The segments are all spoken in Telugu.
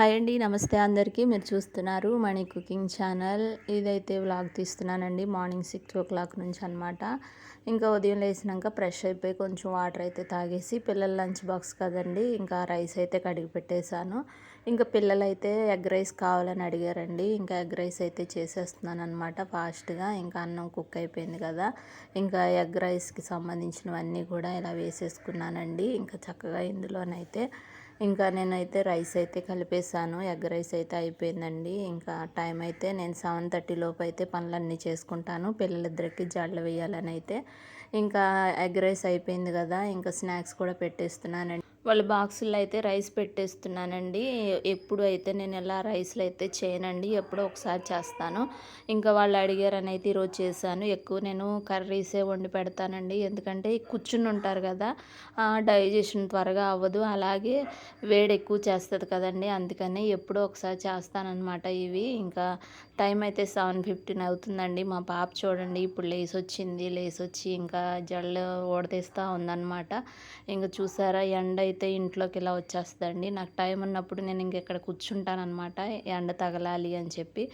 హాయ్ అండి. నమస్తే అందరికీ. మీరు చూస్తున్నారు మణి కుకింగ్ ఛానల్. ఇదైతే వ్లాగ్ తీస్తున్నానండి. మార్నింగ్ సిక్స్ ఓ క్లాక్ నుంచి అనమాట ఇంకా ఉదయం లేచినాక ఫ్రెష్ అయిపోయి కొంచెం వాటర్ అయితే తాగేసి పిల్లల లంచ్ బాక్స్ కదండి ఇంకా రైస్ అయితే కడిగి పెట్టేశాను. ఇంకా పిల్లలు అయితే ఎగ్ రైస్ కావాలని అడిగారండి. ఇంకా ఎగ్ రైస్ అయితే చేసేస్తున్నాను అనమాట ఫాస్ట్గా. ఇంకా అన్నం కుక్ అయిపోయింది కదా. ఇంకా ఎగ్ రైస్కి సంబంధించినవన్నీ కూడా ఇలా వేసేసుకున్నానండి. ఇంకా చక్కగా ఇందులోనైతే ఇంకా నేనైతే రైస్ అయితే కలిపేసాను ఎగ్ రైస్ అయితే అయిపోయిందండి. ఇంకా టైం అయితే నేను సెవెన్ థర్టీ లోపు అయితే పనులన్నీ చేసుకుంటాను. పిల్లలిద్దరికి జాడలు వేయాలని అయితే. ఇంకా ఎగ్ రైస్ అయిపోయింది కదా ఇంకా స్నాక్స్ కూడా పెట్టేస్తున్నానండి. వాళ్ళ బాక్సుల్లో అయితే రైస్ పెట్టేస్తున్నానండి. ఎప్పుడు అయితే నేను ఎలా రైస్లు అయితే చేయనండి ఎప్పుడో ఒకసారి చేస్తాను. ఇంకా వాళ్ళు అడిగారని అయితే ఈరోజు చేశాను. ఎక్కువ నేను కర్రీసే వండి పెడతానండి. ఎందుకంటే కూర్చుని ఉంటారు కదా డైజెషన్ త్వరగా అవ్వదు. అలాగే వేడి ఎక్కువ చేస్తుంది కదండి అందుకని ఎప్పుడో ఒకసారి చేస్తానన్నమాట ఇవి. ఇంకా టైం అయితే సెవెన్ ఫిఫ్టీన్ అవుతుందండి. మా పాప చూడండి ఇప్పుడు లేసి వచ్చింది లేసి వచ్చి ఇంకా జల్లు ఓడతీస్తూ ఉందన్నమాట. ఇంకా చూసారా ఎండ అయితే ఇంట్లోకి ఇలా వచ్చేస్తుందండి. నాకు టైం ఉన్నప్పుడు నేను ఇంకెక్కడ కూర్చుంటాను అనమాట ఎండ తగలాలి అని చెప్పి.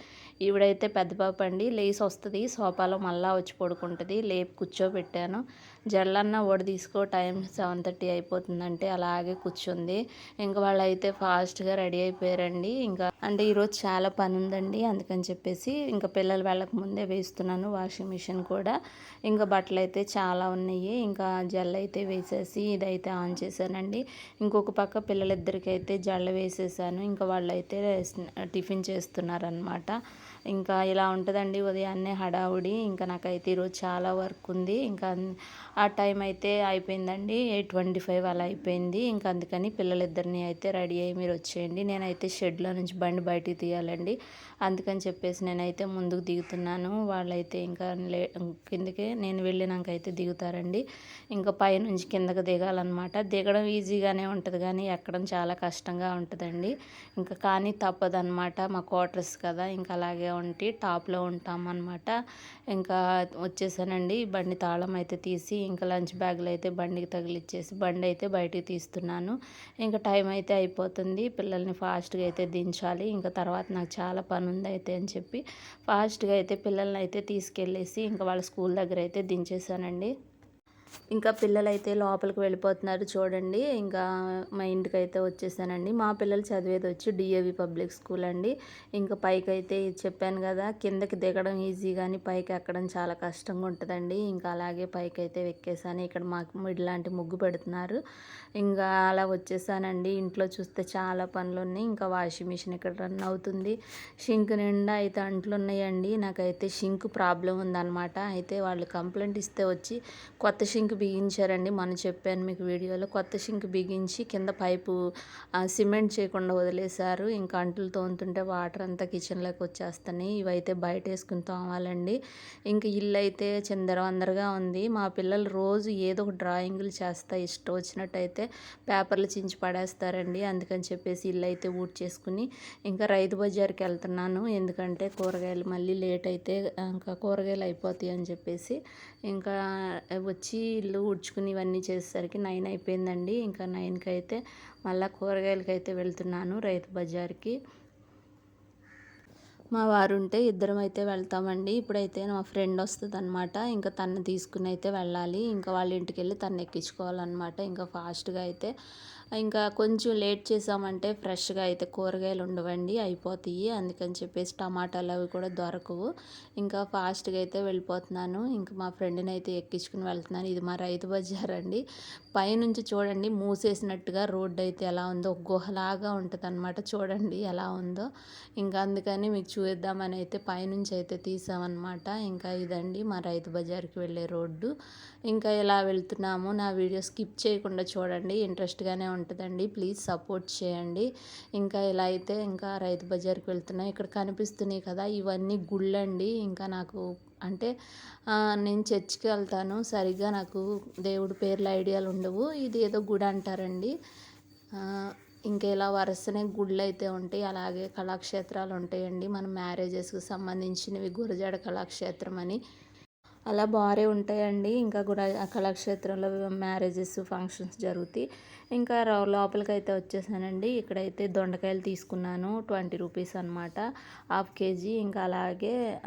ఈవిడైతే పెద్ద పాప అండి. లేసి వస్తుంది. సోఫాలో మళ్ళా వచ్చి పడుకుంటుంది. లేపు కూర్చోబెట్టాను. జల్లన్న ఓడి తీసుకో టైం సెవెన్ థర్టీ అయిపోతుందంటే అలాగే కూర్చుంది. ఇంకా వాళ్ళు అయితే ఫాస్ట్గా రెడీ అయిపోయారండి. ఇంకా అంటే ఈరోజు చాలా పని ఉందండి అందుకని చెప్పేసి ఇంకా పిల్లలు వెళ్ళక ముందే వేస్తున్నాను వాషింగ్ మిషన్ కూడా. ఇంకా బట్టలు అయితే చాలా ఉన్నాయి. ఇంకా జల్ అయితే వేసేసి ఇదైతే ఆన్ చేశానండి. ఇంకొక పక్క పిల్లలిద్దరికైతే అయితే జల్ల వేసేసాను. ఇంకా వాళ్ళు అయితే టిఫిన్ చేస్తున్నారనమాట ఇంకా ఇలా ఉంటుందండి ఉదయాన్నే హడావుడి. ఇంకా నాకైతే ఈరోజు చాలా వర్క్ ఉంది. ఇంకా ఆ టైం అయితే అయిపోయిందండి. ఎయిట్ ట్వంటీ ఫైవ్ అలా అయిపోయింది. ఇంకా అందుకని పిల్లలిద్దరిని అయితే రెడీ అయ్యి మీరు వచ్చేయండి. నేనైతే షెడ్లో నుంచి బండి బయటికి తీయాలండి. అందుకని చెప్పేసి నేనైతే ముందుకు దిగుతున్నాను. వాళ్ళైతే ఇంకా లే కిందకి నేను వెళ్ళినాక అయితే దిగుతారండి. ఇంకా పైనుంచి కిందకి దిగాలన్నమాట. దిగడం ఈజీగానే ఉంటుంది కానీ ఎక్కడం చాలా కష్టంగా ఉంటుందండి. ఇంకా కానీ తప్పదనమాట మా క్వార్టర్స్ కదా. ఇంకా అలాగే ఉండి టాప్లో ఉంటామన్నమాట. ఇంకా వచ్చేసానండి. బండి తాళం అయితే తీసి ఇంకా లంచ్ బ్యాగ్లు అయితే బండికి తగిలిచ్చేసి బండి అయితే బయటికి తీస్తున్నాను. ఇంకా టైం అయితే అయిపోతుంది. పిల్లల్ని ఫాస్ట్గా అయితే దించాలి. ఇంకా తర్వాత నాకు చాలా పని ఉంది అయితే అని చెప్పి ఫాస్ట్గా అయితే పిల్లల్ని అయితే తీసుకెళ్ళేసి ఇంకా వాళ్ళ స్కూల్ దగ్గర అయితే దించేసానండి. ఇంకా పిల్లలు అయితే లోపలికి వెళ్ళిపోతున్నారు చూడండి. ఇంకా మా ఇంటికి అయితే వచ్చేసానండి. మా పిల్లలు చదివేది వచ్చి డిఏవి పబ్లిక్ స్కూల్ అండి. ఇంకా పైకి అయితే చెప్పాను కదా కిందకి దిగడం ఈజీ కానీ పైకి ఎక్కడం చాలా కష్టంగా ఉంటుందండి. ఇంకా అలాగే పైకి అయితే ఎక్కేసాను. ఇక్కడ మాకు ఇలాంటి ముగ్గు పెడుతున్నారు. ఇంకా అలా వచ్చేసానండి. ఇంట్లో చూస్తే చాలా పనులు ఉన్నాయి. ఇంకా వాషింగ్ మిషన్ ఇక్కడ రన్ అవుతుంది. షింక్ నిండా అయితే అంట్లు ఉన్నాయండి. నాకైతే షింక్ ప్రాబ్లం ఉందన్నమాట. అయితే వాళ్ళు కంప్లైంట్ ఇస్తే వచ్చి కొత్త షింక్ బిగించారండి మనం చెప్పాను మీకు వీడియోలో. కొత్త షింక్ బిగించి కింద పైపు సిమెంట్ చేయకుండా వదిలేశారు. ఇంకా అంటులు తోముతుంటే వాటర్ అంతా కిచెన్లోకి వచ్చేస్తున్నాయి. ఇవైతే బయట వేసుకుని తోమాలండి. ఇంకా ఇల్లు అయితే చిందరవందరగా ఉంది. మా పిల్లలు రోజు ఏదో ఒక డ్రాయింగ్లు చేస్తా ఇష్టం వచ్చినట్టయితే పేపర్లు చించి పడేస్తారండి. అందుకని చెప్పేసి ఇల్లు అయితే ఊడ్ చేసుకుని ఇంకా రైతు బజార్కి వెళ్తున్నాను. ఎందుకంటే కూరగాయలు మళ్ళీ లేట్ అయితే ఇంకా కూరగాయలు అయిపోతాయి అని చెప్పేసి ఇంకా వచ్చి ఇల్లు ఉడ్చుకుని ఇవన్నీ చేసేసరికి నైన్ అయిపోయిందండి. ఇంకా నైన్కి అయితే మళ్ళీ కూరగాయలకి అయితే వెళ్తున్నాను రైతు బజార్కి. మా వారు ఉంటే ఇద్దరం అయితే వెళ్తామండి. ఇప్పుడైతే మా ఫ్రెండ్ వస్తుంది అనమాట ఇంకా తను తీసుకుని అయితే వెళ్ళాలి. ఇంకా వాళ్ళ ఇంటికి వెళ్ళి తను ఎక్కించుకోవాలన్నమాట. ఇంకా ఫాస్ట్గా అయితే ఇంకా కొంచెం లేట్ చేసామంటే ఫ్రెష్గా అయితే కూరగాయలు ఉండవండి అయిపోతాయి. అందుకని చెప్పేసి టమాటాలు అవి కూడా దొరకవు. ఇంకా ఫాస్ట్గా అయితే వెళ్ళిపోతున్నాను. ఇంకా మా ఫ్రెండ్ని అయితే ఎక్కించుకుని వెళ్తున్నాను. ఇది మా రైతు బజార్ అండి. పైనుంచి చూడండి మూసేసినట్టుగా రోడ్డు అయితే ఎలా ఉందో గుహలాగా ఉంటుంది అనమాట చూడండి ఎలా ఉందో. ఇంకా అందుకని మీకు చూద్దామని అయితే పైనుంచి అయితే తీసామన్నమాట. ఇంకా ఇదండి మా రైతు బజార్కి వెళ్ళే రోడ్డు. ఇంకా ఇలా వెళ్తున్నాము నా వీడియో స్కిప్ చేయకుండా చూడండి. ఇంట్రెస్ట్గానే ఉంటుందండి. ప్లీజ్ సపోర్ట్ చేయండి. ఇంకా ఇలా అయితే ఇంకా రైతు బజార్కి వెళ్తున్నాయి ఇక్కడ కనిపిస్తున్నాయి కదా ఇవన్నీ గుళ్ళండి. ఇంకా నాకు అంటే నేను చర్చికి వెళ్తాను. సరిగ్గా నాకు దేవుడి పేర్ల ఐడియాలు ఉండవు. ఇది ఏదో గుడి అంటారండి. ఇంకా ఇలా వరుసనే గుళ్ళు అయితే ఉంటాయి. అలాగే కళాక్షేత్రాలు ఉంటాయండి. మన మ్యారేజెస్కి సంబంధించినవి గురజాడ కళాక్షేత్రం అని. అలా బారే ఉంటాయండి. ఇంకా కూడా కళాక్షేత్రంలో మ్యారేజెస్ ఫంక్షన్స్ జరుగుతాయి. ఇంకా రా- లోపలికి అయితే వచ్చేసానండి. ఇక్కడైతే దొండకాయలు తీసుకున్నాను. ట్వంటీ రూపీస్ అనమాట హాఫ్ కేజీ. ఇంకా అలాగే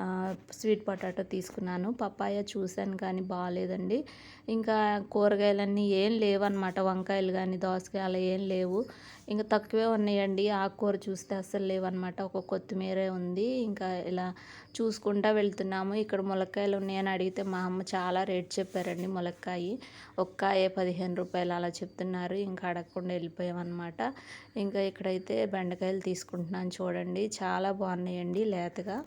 స్వీట్ పొటాటో తీసుకున్నాను. పప్పాయ చూశాను కానీ బాగాలేదండి. ఇంకా కూరగాయలన్నీ ఏం లేవన్నమాట. వంకాయలు కానీ దోసకాయలు అలా ఏం లేవు. ఇంకా తక్కువే ఉన్నాయండి. ఆకుకూర చూస్తే అస్సలు లేవన్నమాట. ఒక కొత్తిమీరే ఉంది. ఇంకా ఇలా చూసుకుంటా వెళ్తున్నాము. ఇక్కడ ములక్కాయలు ఉన్నాయని అడిగితే మా అమ్మ చాలా రేట్ చెప్పారండి ములక్కాయ. ఒక్కాయే పదిహేను రూపాయలు అలా చెప్తున్నారు. ఇంకా అడగకుండా వెళ్ళిపోయామన్నమాట. ఇంకా ఇక్కడైతే బెండకాయలు తీసుకుంటున్నాను చూడండి. చాలా బాగున్నాయండి లేతగా.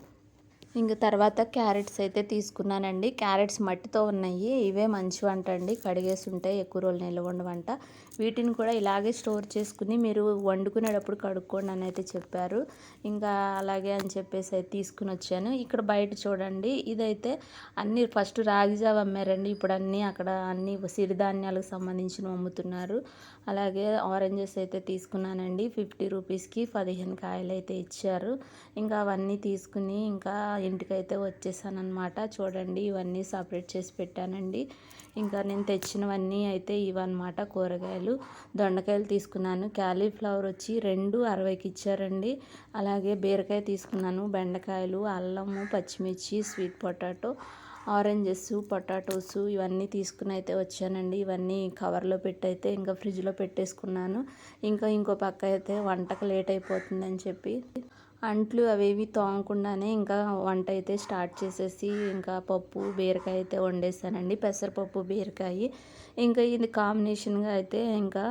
ఇంకా తర్వాత క్యారెట్స్ అయితే తీసుకున్నానండి. క్యారెట్స్ మట్టితో ఉన్నాయి. ఇవే మంచివి అంటండి కడిగేసి ఉంటాయి ఎక్కువ రోజులు నిల్వ ఉండవంట. వీటిని కూడా ఇలాగే స్టోర్ చేసుకుని మీరు వండుకునేటప్పుడు కడుక్కోండి అని అయితే చెప్పారు. ఇంకా అలాగే అని చెప్పేసి అయితే తీసుకుని వచ్చాను. ఇక్కడ బయట చూడండి ఇదైతే అన్ని ఫస్ట్ రాగిజావ అమ్మారండి. ఇప్పుడు అన్నీ అక్కడ అన్ని సిరిధాన్యాలకు సంబంధించిన అమ్ముతున్నారు. అలాగే ఆరెంజెస్ అయితే తీసుకున్నానండి. ఫిఫ్టీ రూపీస్కి పదిహేను కాయలు అయితే ఇచ్చారు. ఇంకా అవన్నీ తీసుకుని ఇంకా ఇంటికైతే వచ్చేసాను అనమాట చూడండి ఇవన్నీ సపరేట్ చేసి పెట్టానండి. ఇంకా నేను తెచ్చినవన్నీ అయితే ఇవన్నమాట కూరగాయలు. దొండకాయలు. తీసుకున్నాను. క్యాలీఫ్లవర్ వచ్చి రెండు అరవైకి ఇచ్చారండి. అలాగే బీరకాయ తీసుకున్నాను. బెండకాయలు అల్లము పచ్చిమిర్చి స్వీట్ పొటాటో ఆరెంజెస్ పొటాటోస్ ఇవన్నీ తీసుకుని అయితే వచ్చానండి. ఇవన్నీ కవర్లో పెట్టి అయితే ఇంకా ఫ్రిడ్జ్లో పెట్టేసుకున్నాను. ఇంకా ఇంకో పక్క అయితే వంటకు లేట్ అయిపోతుందని చెప్పి అంట్లు అవేవి తోమకుండానే ఇంకా వంట అయితే స్టార్ట్ చేసేసి ఇంకా పప్పు బీరకాయ అయితే వండేసానండి. పెసరపప్పు బీరకాయ. ఇంకా ఇది కాంబినేషన్గా అయితే ఇంకా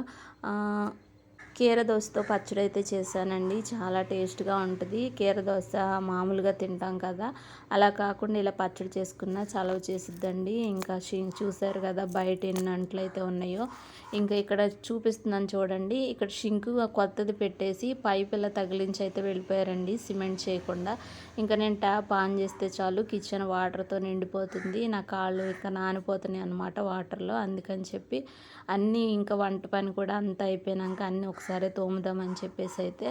కీరదోసతో కీర పచ్చడి అయితే చేశానండి. చాలా టేస్ట్గా ఉంటుంది. కీరదోస మామూలుగా తింటాం కదా. అలా కాకుండా ఇలా పచ్చడి చేసుకున్న చలవ చేసిద్దండి. ఇంకా చూసారు కదా బయట ఎన్ని అంట్లు ఉన్నాయో. ఇంకా ఇక్కడ చూపిస్తున్నాను చూడండి. ఇక్కడ షింకు కొత్తది పెట్టేసి పైప్ ఇలా తగిలించి అయితే వెళ్ళిపోయారండి సిమెంట్ చేయకుండా. ఇంకా నేను ట్యాప్ ఆన్ చేస్తే చాలు కిచెన్ వాటర్తో నిండిపోతుంది. నా కాళ్ళు ఇంకా నానిపోతున్నాయి అనమాట వాటర్లో. అందుకని చెప్పి అన్నీ ఇంకా వంట పని కూడా అంతా అయిపోయినాక అన్నీ ఒక ఒకసారి తోముదామని చెప్పేసి అయితే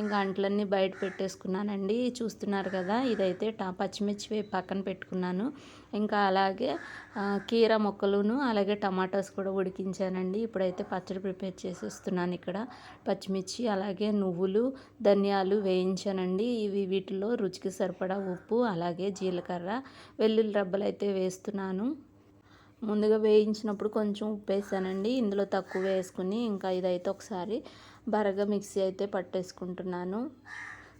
ఇంకా అంట్లన్నీ బయట పెట్టేసుకున్నానండి. చూస్తున్నారు కదా ఇదైతే టా పచ్చిమిర్చి వేపు పక్కన పెట్టుకున్నాను. ఇంకా అలాగే కీర మొక్కలును అలాగే టమాటాస్ కూడా ఉడికించానండి. ఇప్పుడైతే పచ్చడి ప్రిపేర్ చేసేస్తున్నాను ఇక్కడ. పచ్చిమిర్చి అలాగే నువ్వులు ధనియాలు వేయించానండి. ఇవి వీటిలో రుచికి సరిపడా ఉప్పు అలాగే జీలకర్ర వెల్లుల్లి రబ్బలు అయితే వేస్తున్నాను. ముందుగా వేయించినప్పుడు కొంచెం ఉప్పు వేసానండి ఇందులో తక్కువ వేసుకుని ఇంకా ఇదైతే ఒకసారి బరగా మిక్సీ అయితే పట్టేసుకుంటున్నాను.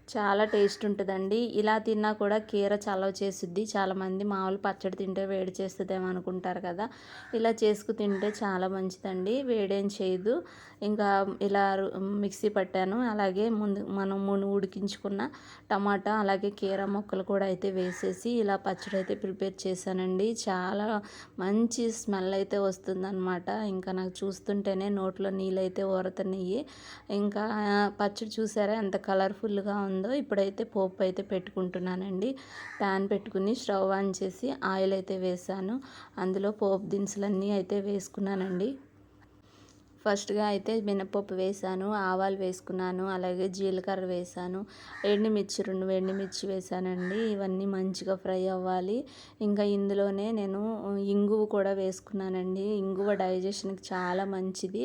చాలా టేస్ట్ ఉంటుందండి. ఇలా తిన్నా కూడా కీర చలవ చేసిద్ది. చాలామంది మామూలు పచ్చడి తింటే వేడి చేస్తుందేమో అనుకుంటారు కదా. ఇలా చేసుకు తింటే చాలా మంచిదండి. వేడేం చేయదు. ఇంకా ఇలా మిక్సీ పట్టాను. అలాగే ముందు మనం మును ఉడికించుకున్న టమాటా అలాగే కీర ముక్కలు కూడా అయితే వేసేసి ఇలా పచ్చడి అయితే ప్రిపేర్ చేశానండి. చాలా మంచి స్మెల్ అయితే వస్తుందన్నమాట. ఇంకా నాకు చూస్తుంటేనే నోట్లో నీళ్ళు అయితే ఊరుతున్నాయి ఇంకా పచ్చడి చూసారా? ఎంత కలర్ఫుల్గా ఉంది ఇప్పుడైతే పోపు అయితే పెట్టుకుంటున్నానండి. ప్యాన్ పెట్టుకుని స్టవ్ ఆన్ చేసి ఆయిల్ అయితే వేసాను. అందులో పోపు దినుసులన్నీ అయితే వేసుకున్నానండి. ఫస్ట్గా అయితే మినపప్పు వేసాను ఆవాలు వేసుకున్నాను అలాగే జీలకర్ర వేసాను ఎండుమిర్చి రెండు ఎండుమిర్చి వేసానండి. ఇవన్నీ మంచిగా ఫ్రై అవ్వాలి. ఇంకా ఇందులోనే నేను ఇంగువ కూడా వేసుకున్నానండి. ఇంగువ డైజెషన్కి చాలా మంచిది.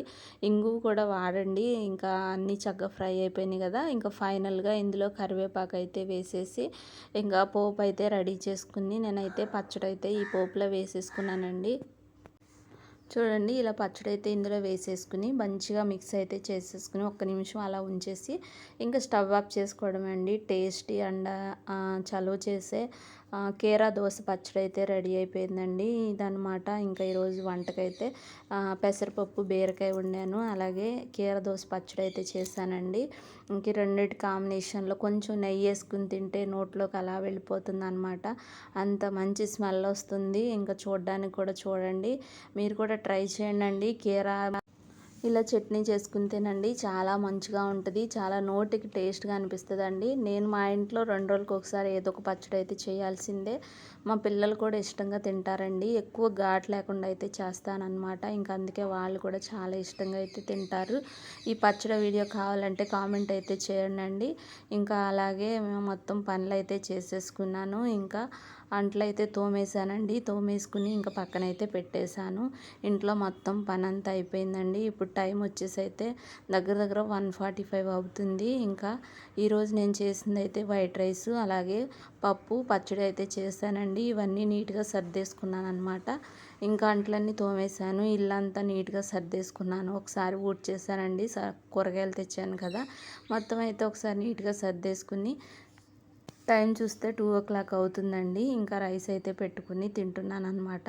ఇంగువ కూడా వాడండి. ఇంకా అన్నీ చక్కగా ఫ్రై అయిపోయినాయి కదా. ఇంకా ఫైనల్గా ఇందులో కరివేపాకు అయితే వేసేసి ఇంకా పోపు అయితే రెడీ చేసుకుని నేనైతే పచ్చడి అయితే ఈ పోపులో వేసేసుకున్నానండి. చూడండి ఇలా పచ్చడి అయితే ఇందులో వేసేసుకుని మంచిగా మిక్స్ అయితే చేసేసుకుని ఒక్క నిమిషం అలా ఉంచేసి ఇంకా స్టవ్ ఆఫ్ చేసుకోవడం అండి. టేస్టీ అండ్ చలువ చేసే కీరా దోశ పచ్చడి అయితే రెడీ అయిపోయిందండి. ఇదనమాట ఇంకా ఈరోజు వంటకైతే పెసరపప్పు బీరకాయ వండాను. అలాగే కీర దోశ పచ్చడి అయితే చేశానండి. ఇంక రెండింటి రెండిటి కాంబినేషన్లో కొంచెం నెయ్యి వేసుకుని తింటే నోట్లోకి అలా వెళ్ళిపోతుంది అనమాట అంత మంచి స్మెల్ వస్తుంది. ఇంకా చూడడానికి కూడా చూడండి. మీరు కూడా ట్రై చేయండి కీరా ఇలా చట్నీ చేసుకుని తినండి. చాలా మంచిగా ఉంటుంది. చాలా నోటికి టేస్ట్గా అనిపిస్తుంది అండి నేను మా ఇంట్లో రెండు రోజులకు ఒకసారి ఏదో ఒక పచ్చడి అయితే చేయాల్సిందే. మా పిల్లలు కూడా ఇష్టంగా తింటారండి. ఎక్కువ ఘాట్ లేకుండా అయితే చేస్తానన్నమాట. ఇంకా అందుకే వాళ్ళు కూడా చాలా ఇష్టంగా అయితే తింటారు. ఈ పచ్చడి వీడియో కావాలంటే కామెంట్ అయితే చేయండి ఇంకా అలాగే మేము మొత్తం పనులు అయితే చేసేసుకున్నాను. ఇంకా అంట్లయితే తోమేశానండి. తోమేసుకుని ఇంకా పక్కనైతే పెట్టేశాను. ఇంట్లో మొత్తం పని అంతా అయిపోయిందండి. ఇప్పుడు టైం వచ్చేసి అయితే దగ్గర దగ్గర వన్ ఫార్టీ ఫైవ్ అవుతుంది. ఇంకా ఈరోజు నేను చేసింది అయితే వైట్ రైస్ అలాగే పప్పు పచ్చడి అయితే చేశానండి. ఇవన్నీ నీట్గా సర్దేసుకున్నాను అనమాట ఇంకా అంట్లన్నీ తోమేశాను. ఇల్లంతా నీట్గా సర్దేసుకున్నాను. ఒకసారి ఊడ్ చేశానండి. కూరగాయలు తెచ్చాను కదా. మొత్తం అయితే ఒకసారి నీట్గా సర్దేసుకుని టైం చూస్తే టూ ఓ క్లాక్ అవుతుందండి. ఇంకా రైస్ అయితే పెట్టుకుని తింటున్నాను అనమాట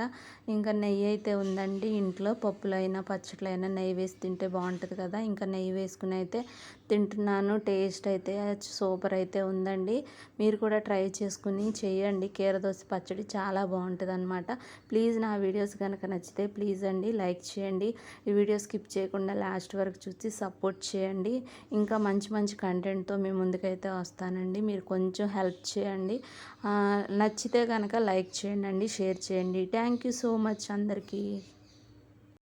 ఇంకా నెయ్యి అయితే ఉందండి ఇంట్లో. పప్పులైనా పచ్చట్లైనా నెయ్యి వేసి తింటే బాగుంటుంది కదా. ఇంకా నెయ్యి వేసుకుని అయితే తింటున్నాను. టేస్ట్ అయితే సూపర్ అయితే ఉందండి. మీరు కూడా ట్రై చేసుకుని చేయండి. కీరదోస పచ్చడి చాలా బాగుంటుంది అనమాట ప్లీజ్ నా వీడియోస్ కనుక నచ్చితే ప్లీజ్ అండి లైక్ చేయండి. ఈ వీడియో స్కిప్ చేయకుండా లాస్ట్ వరకు చూసి సపోర్ట్ చేయండి. ఇంకా మంచి మంచి కంటెంట్తో మీ ముందుకైతే వస్తానండి. మీరు కొంచెం హెల్ప్ చేయండి. నచ్చితే కనుక లైక్ చేయండి షేర్ చేయండి. థ్యాంక్ యూ సో మచ్ అందరికీ.